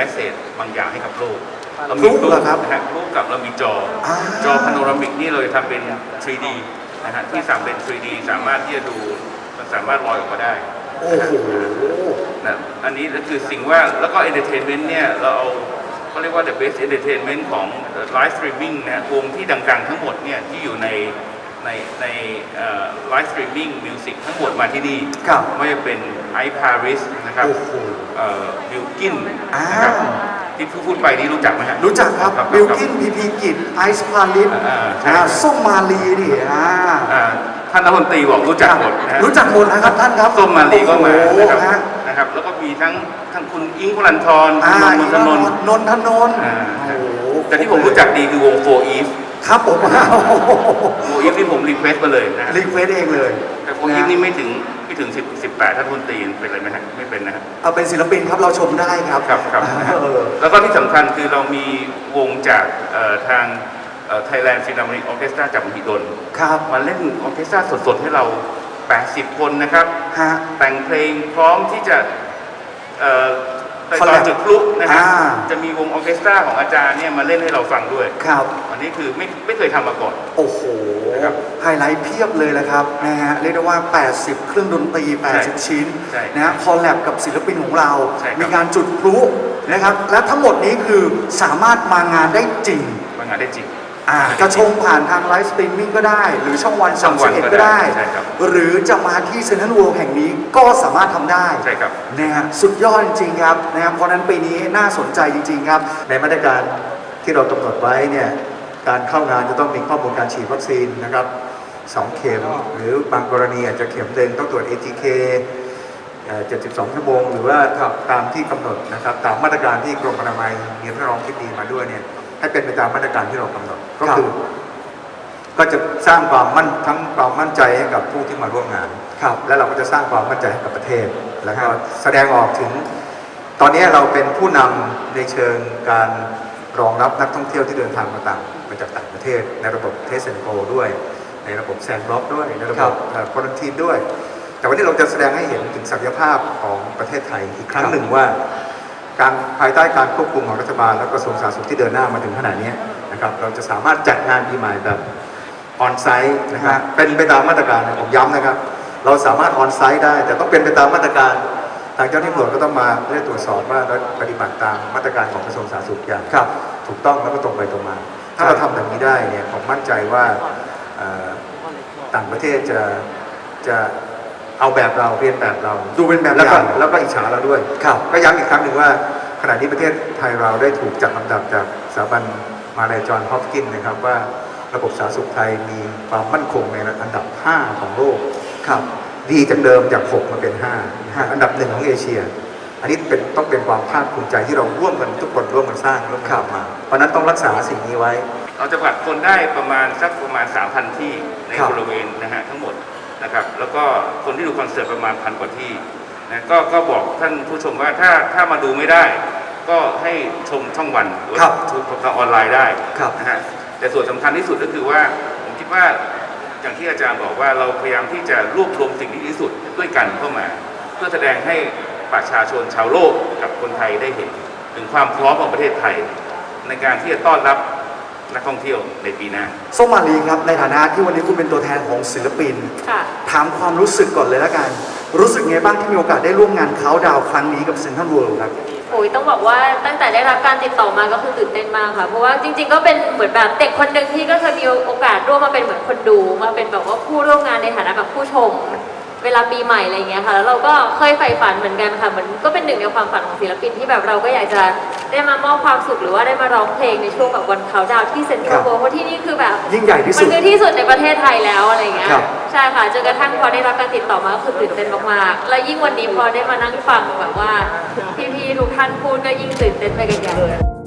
มสเซจบางอย่างให้กับโลกพลุเหรอครับนะฮะพลุกับเรามีจอ อ่า จอพาโนรามิกนี่เราจะทำเป็น 3D นะฮะที่สั่งเป็น 3D สามารถที่จะดูมันสามารถลอยออกมาได้โอ้โห นะอันนี้ก็คือสิ่งว่าแล้วก็ entertainment เนี่ย เราเอาเขาเรียกว่า the best entertainment ของ live streaming นะฮะวงที่ดังๆ ทั้งหมดเนี่ย ที่อยู่ใน ในในเอ่อ live streaming music ทั้งหมดมาที่นี่ครับไม่ว่าจะเป็นไอพาริสนะครับโอ้โหบิลกินอ่านะครับที่พูดพูดไปนี่รู้จักไหมฮะรู้จักครับบิลกินพีพีกิจไอซ์พาลิสอ่าใช่อ่าส้มมาลีดิอ่าอ่าท่านรัฐมนตรีบอกรู้จักหมดนะฮะรู้จักหมดนะครับท่านครับส้มมาลีก็มาโอ้โหนะครับฮะนะครับ แล้วก็มีทั้งทั้งคุณอิงค์พลันทรอ่าคุณนนท์นนท์นนทนนท์อ่าโอ้โหแต่ที่ผมรู้จักดีคือวงโฟอีฟ ครับผมโฟอีฟที่ผมรีเควสมาเลยนะฮะรีเควสเองเลยแต่โฟอีฟนี่ไม่ถึงไม่ถึงสิบสิบแปดท่านรัฐมนตรีเป็นอะไรไหมฮะไม่เป็นนะฮะ เอาเป็นศิลปินครับเราชมได้ครับครับครับนะฮะเออ แล้วก็ที่สำคัญคือเรามีวงจากเอ่อทางไทยแลนด์ซินามิกออเคสตราจากมหิดลครับมาเล่นออร์เคสตราสดๆ ให้เรา 80 คนนะครับ ฮะ แต่งเพลงพร้อมที่จะเอ่อ ไปตอน Collab จุดพลุนะฮะอ่า จะมีวงออร์เคสตราของอาจารย์เนี่ยมาเล่นให้เราฟังด้วย ครับ อันนี้คือไม่ไม่เคยทำมาก่อน โอ้โห นะครับไฮไลท์เพียบเลยนะครับนะฮะเรียกได้ว่า 80 เครื่องดนตรี 80 ชิ้นใช่นะฮะคอลแลบกับศิลปินของเรา ใช่ครับ มีการจุดพลุนะครับ และทั้งหมดนี้คือสามารถมางานได้จริง มางานได้จริง อ่ากระชงผ่านทางไลฟ์สตรีมมิ่งก็ได้ หรือช่องวันช่องวัน31ก็ก็ได้ได้ใช่ครับหรือจะมาที่เซนทรัลเวิลด์แห่งนี้ก็สามารถทำได้ใช่ครับ นะฮะสุดยอดจริงๆครับนะครับเพราะฉะนั้นปีนี้น่าสนใจจริง ๆ ครับ ในมาตรการที่เรากำหนดไว้เนี่ยการเข้างานจะต้องมีข้อมูลการฉีดวัคซีนนะครับสองเข็ม หรือบางกรณีอาจจะเข็มเดิมต้องตรวจ ATK เอ่อ72 ชั่วโมง หรือว่าตามที่กำหนดนะครับ ตามมาตรการที่กรมอนามัยมีพระรองที่ดีมาด้วยเนี่ย ให้เป็นไปตามมาตรการที่เรากำหนดก็คือ ก็จะสร้างความมั่นทั้งความมั่นใจให้กับผู้ที่มาร่วมงานครับและเราก็จะสร้างความมั่นใจให้กับประเทศ แล้วก็ครับแสดงออกถึง ตอนนี้เราเป็นผู้นำในเชิงการรองรับนักท่องเที่ยวที่เดินทางมาต่างมาจากต่างประเทศ ในระบบเทสเซนโกด้วย ในระบบแซนบล็อกด้วย ในระบบควอนตีนด้วย แต่วันนี้เราจะแสดงให้เห็นถึงศักยภาพของประเทศไทยอีกครั้งหนึ่งว่า การภายใต้การควบคุมของรัฐบาล และกระทรวงสาธารณสุขที่เดินหน้ามาถึงขนาดนี้นะครับเราจะสามารถจัดงานปีใหม่แบบออนไซต์นะครับเป็นไปตามมาตรการนะผมย้ำนะครับ เราสามารถออนไซต์ได้ แต่ต้องเป็นไปตามมาตรการทางเจ้าหน้าที่ตำรวจก็ต้องมาเพื่อตรวจสอบว่าเราปฏิบัติตามมาตรการของกระทรวงสาธารณสุขอย่างครับถูกต้องแล้วก็ตรงไปตรงมา ถ้าครับเราทำแบบนี้ได้เนี่ยผมมั่นใจว่าเอ่อต่างประเทศจะจะ เอาแบบเราเรียนแบบเราดูเป็นแบบแล้วอก็ย่าง แล้วก็อิจฉาเราด้วย ครับ ก็ย้ำอีกครั้งหนึ่งว่าขณะนี้ประเทศไทยเราได้ถูกจัดลำดับจากสถาบันมาลายจอห์นฮอปกินส์นะครับว่าระบบสาธารณสุขไทยมีความมั่นคงในอันดับ 5 ของโลก ครับ ดีจากเดิมจาก 6 มาเป็น5นะฮะอันดับหนึ่งของเอเชีย อันนี้เป็นต้องเป็นความภาคภูมิใจที่เราร่วมกันทุกคนร่วมกันสร้างร่วมกันทำมา เพราะฉะนั้นต้องรักษาสิ่งนี้ไว้ เราจะผลักคนได้ประมาณสักประมาณ 3,000 ที่ในครับ บริเวณนะฮะทั้งหมด นะครับ แล้วก็คนที่ดูคอนเสิร์ตประมาณพันกว่าที่นะก็ก็บอกท่านผู้ชมว่าถ้าถ้ามาดูไม่ได้ ก็ให้ชมช่องวันหรือว่าครับชมทางออนไลน์ได้ครับนะฮะแต่ส่วนสำคัญที่สุดก็คือว่าผมคิดว่าอย่างที่อาจารย์บอกว่าเราพยายามที่จะรวบรวมสิ่งที่ดีที่สุดด้วยกันเข้ามา เพื่อแสดงให้ประชาชนชาวโลกกับคนไทยได้เห็น ถึงความพร้อมของประเทศไทย ในการที่จะต้อนรับ นักท่องเที่ยวในปีหน้า ส้มมาลีครับในฐานะที่วันนี้คุณเป็นตัวแทนของศิลปิน ค่ะ ถามความรู้สึกก่อนเลยละกัน รู้สึกไงบ้างที่มีโอกาสได้ร่วมงานเขาดาวน์ครั้งนี้กับเซนทรัลเวิลด์ครับ โอ้ยต้องบอกว่าตั้งแต่ได้รับการติดต่อมาก็คือตื่นเต้นมากค่ะ เพราะว่าจริง ๆ ก็เป็นเหมือนแบบเด็กคนหนึ่งที่ก็เคยมีโอกาสร่วมมาเป็นเหมือนคนดู มาเป็นแบบว่าผู้ร่วมงานในฐานะแบบผู้ชม เวลาปีใหม่อะไรอย่างเงี้ยค่ะ แล้วเราก็เคยใฝ่ฝันเหมือนกันค่ะเหมือนก็เป็นหนึ่งในความฝันของศิลปินที่แบบเราก็อยากจะได้มามอบความสุขหรือว่าได้มาร้องเพลงในช่วงแบบวันเขาดาวน์ที่เซ็นทรัลเวิลด์เพราะที่นี่คือแบบยิ่งใหญ่ที่สุมัดนคือที่สุดในประเทศไทยแล้วอะไรอย่างเงี้ยครับใช่ค่ะ จนกระทั่งพอได้รับการติดต่อมาก็คือตื่นเต้นมากๆ แล้วยิ่งวันนี้พอได้มานั่งฟังแบบว่าพี่ๆทุกท่านพูดก็ยิ่งตื่นเต้นไปกันใหญ่